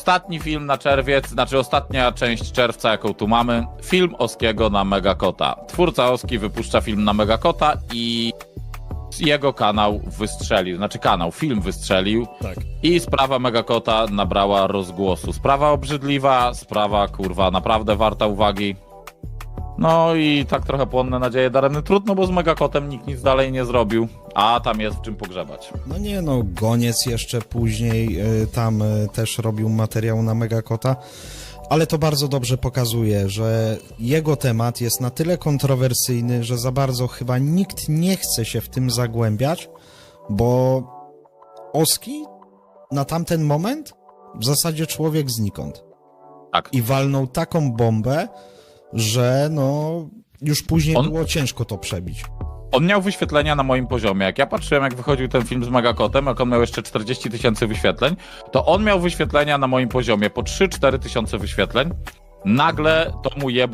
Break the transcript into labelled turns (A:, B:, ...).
A: Ostatni film na czerwiec, znaczy ostatnia część czerwca, jaką tu mamy, film Oskiego na Megakota. Twórca Oski wypuszcza film na Megakota i jego kanał wystrzelił, znaczy kanał, film wystrzelił
B: Tak.
A: i sprawa Megakota nabrała rozgłosu. Sprawa obrzydliwa, sprawa kurwa naprawdę warta uwagi. No i tak trochę płonne nadzieje daremny. Trudno, bo z Megakotem nikt nic dalej nie zrobił, a tam jest w czym pogrzebać.
B: No nie no, Goniec jeszcze później y, tam y, też robił materiał na Megakota, ale to bardzo dobrze pokazuje, że jego temat jest na tyle kontrowersyjny, że za bardzo chyba nikt nie chce się w tym zagłębiać, bo Oski na tamten moment w zasadzie człowiek znikąd.
A: Tak.
B: I walnął taką bombę, że no już później
A: On-
B: było ciężko to przebić.
A: On miał wyświetlenia na moim poziomie. Jak ja patrzyłem, jak wychodził ten film z Megakotem, jak on miał jeszcze 40 tysięcy wyświetleń, to on miał wyświetlenia na moim poziomie po 3-4 tysiące wyświetleń. Nagle to mu jebło